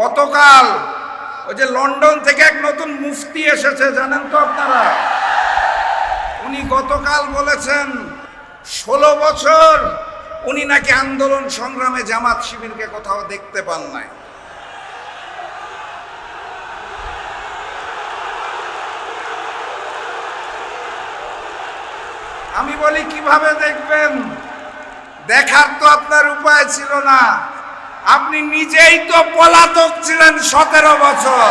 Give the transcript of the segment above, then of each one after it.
গতকাল ওই যে লন্ডন থেকে এক নতুন মুফতি এসেছে, জানেন তো আপনারা? উনি গতকাল বলেছেন, ষোলো বছর উনি নাকি আন্দোলন সংগ্রামে জামাত শিবিরকে কোথাও দেখতে পান নাই। আমি বলি, কীভাবে দেখবেন? দেখার তো আপনার উপায় ছিল না। আপনি নিজেই তো পলাতক ছিলেন সতেরো বছর।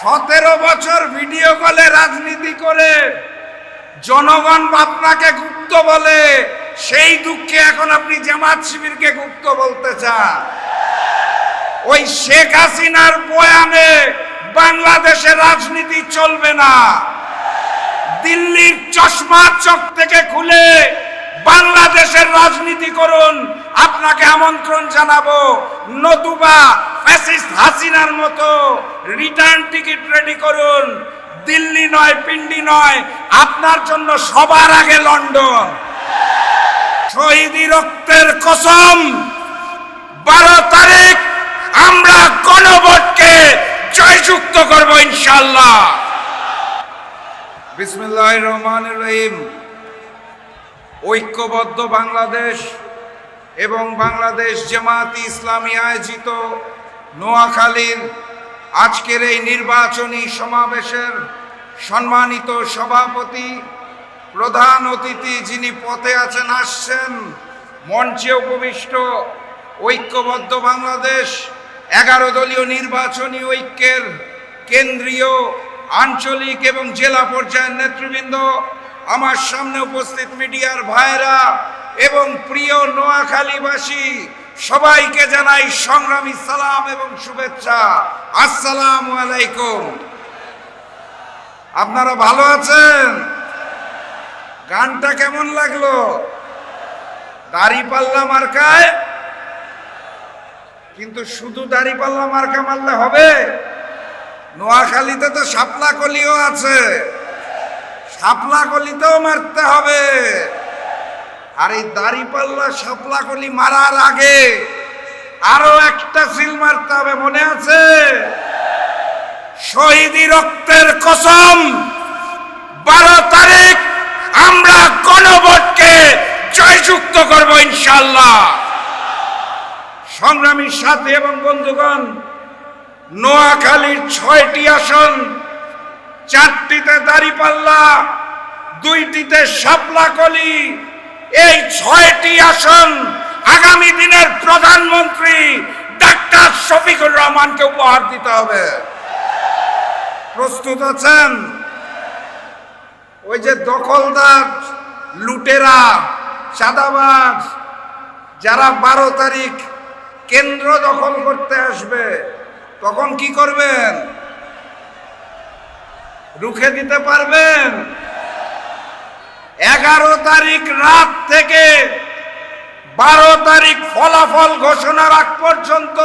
সতেরো বছর ভিডিও কলে রাজনীতি করে জনগণ আপনাকে গুপ্ত বলে, সেই দুঃখে এখন আপনি জামাত শিবিরকে গুপ্ত বলতে চান। ওই শেখ হাসিনার বয়ানে বাংলাদেশের রাজনীতি চলবে না। দিল্লির চশমা চক থেকে খুলে বাংলাদেশের রাজনীতি করুন। আপনাকে আমন্ত্রণ জানাব নতুবা ফ্যাসিস্ট হাসিনার মতো রিটার্ন টিকিট রেডি করুন। দিল্লি নয়, পিন্ডি নয়, আপনার জন্য সবার আগে লন্ডন। শহীদি রক্তের কসম, বারো তারিখ আমরা গণভোটকে জয়যুক্ত করব ইনশাল্লাহ বিসমিল্লাহ রহমান রহিম। ঐক্যবদ্ধ বাংলাদেশ এবং বাংলাদেশ জামাতি ইসলামী আয়োজিত নোয়াখালীর আজকের এই নির্বাচনী সমাবেশের সম্মানিত সভাপতি, প্রধান অতিথি যিনি পথে আছেন, আসছেন মঞ্চে উপবিষ্ট ঐক্যবদ্ধ বাংলাদেশ, এগারো দলীয় নির্বাচনী ঐক্যের কেন্দ্রীয় আঞ্চলিক এবং জেলা পর্যায়ের নেতৃবৃন্দ, আমার সামনে উপস্থিত মিডিয়ার ভাইরা এবং প্রিয় নোয়াখালীবাসী, সবাইকে জানাই সংগ্রামী সালাম এবং শুভেচ্ছা। আসসালামু আলাইকুম। আপনারা ভালো আছেন? গানটা কেমন লাগল? দাড়ি পাল্লা মার্কায়? কিন্তু শুধু দাড়ি পাল্লা মার্কা মারলে হবে? নোয়াখালীতে তো শাপলা কলিও আছে। শাপলা কলিতেও মারতে হবে। আর এই দাড়ি পাল্লা শাপলা কলি মারার আগে আরও একটা সিল মারতে হবে, মনে আছে? শহীদি রক্তের কসম, বারো তারিখ আমরা গণভোটকে জয়যুক্ত করব ইনশাল্লাহ সংগ্রামীর সাথে এবং বন্ধুগণ, নোয়াখালীর ছয়টি আসন, চারটিতে দাঁড়িপাল্লা দুইটিতে শাপলাকলি এই ছয়টি আসন আগামী দিনের প্রধানমন্ত্রী ডাক্তার শফিকুর রহমানকে উপহার দিতে হবে। প্রস্তুত আছেন? ওই যে দখলদার লুটেরা, চাঁদাবাজ, যারা বারো তারিখ কেন্দ্র দখল করতে আসবে, তখন কি করবেন? রুখে দিতে পারবেন? এগারো তারিখ রাত থেকে বারো তারিখ ফলাফল ঘোষণার আগ পর্যন্ত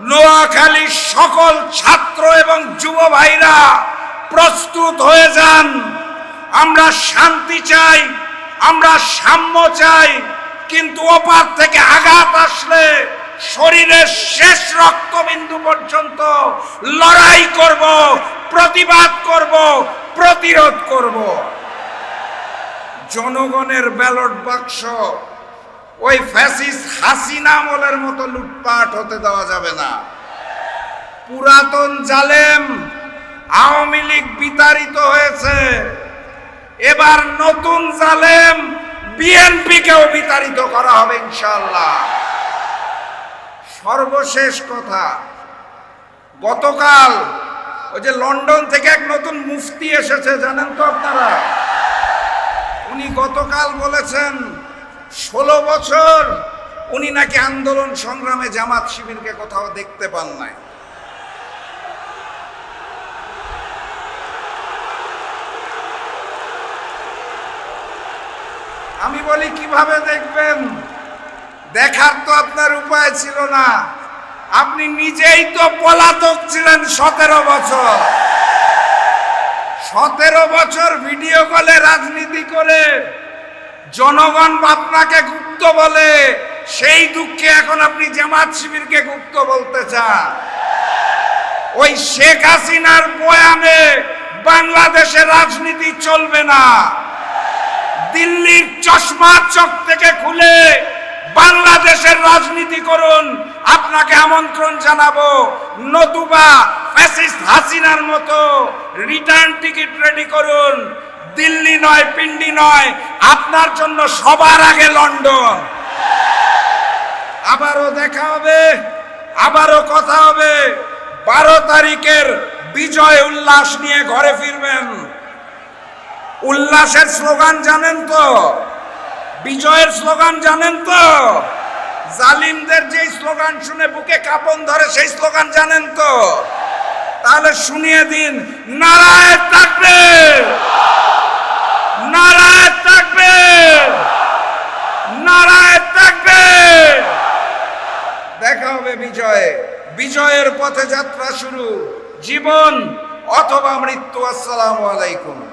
নোয়াখালীর সকল ছাত্র এবং যুব ভাইরা প্রস্তুত হয়ে যান। আমরা শান্তি চাই, আমরা সাম্য চাই, কিন্তু ওপার থেকে আঘাত আসলে শরীরের শেষ রক্তবিন্দু পর্যন্ত লড়াই করব, প্রতিবাদ করব, প্রতিরোধ করব। জনগণের ব্যালট বাক্স। ওই ফ্যাসিস হাসিনা আমলের মতো লুটপাট হতে দেওয়া যাবে না। পুরাতন জালেম আওয়ামী লীগ বিতাড়িত হয়েছে। এবার নতুন জালেম বিএনপিকেও বিতাড়িত করা হবে ইনশাল্লাহ সর্বশেষ কথা, গতকাল ওই যে লন্ডন থেকে এক নতুন মুফতি এসেছে, জানেন তো আপনারা? উনি গতকাল বলেছেন, ষোলো বছর উনি নাকি আন্দোলন সংগ্রামে জামাত শিবিরকে কোথাও দেখতে পান নাই। আমি বলি, কীভাবে দেখবেন? দেখার তো আপনার উপায় ছিল না। আপনি নিজেই তো পলাতক ছিলেন সতেরো বছর। সতেরো বছর ভিডিও কলে রাজনীতি করে, জনগণ আপনাকে গুপ্ত বলে, সেই দুঃখে এখন আপনি জামাত শিবিরকে গুপ্ত বলতে চান। ওই শেখ হাসিনার বয়ানে বাংলাদেশের রাজনীতি চলবে না। দিল্লির চশমা চোখ থেকে খুলে বাংলাদেশের রাজনীতি করুন। আপনাকে আমন্ত্রণ জানাব, নতুবা ফ্যাসিস্ট হাসিনার মতো রিটার্ন টিকিট রেডি করুন। দিল্লি নয়, পিন্ডি নয়, আপনার জন্য সবার আগে লন্ডন। আবারও দেখা হবে, আবারও কথা হবে। বারো তারিখের বিজয় উল্লাস নিয়ে ঘরে ফিরবেন। উল্লাসের স্লোগান জানেন তো? বিজয়ের স্লোগান জানেন তো? জালিমদের যে স্লোগান শুনে বুকে কাপন ধরে, সেই স্লোগান জানেন তো? তাহলে শুনিয়ে দিন নারায় থাকবে। নারায় থাকবে। নারায় থাকবে। দেখা হবে বিজয়ে। বিজয়ের পথে যাত্রা শুরু। জীবন অথবা মৃত্যু, আসসালামু আলাইকুম।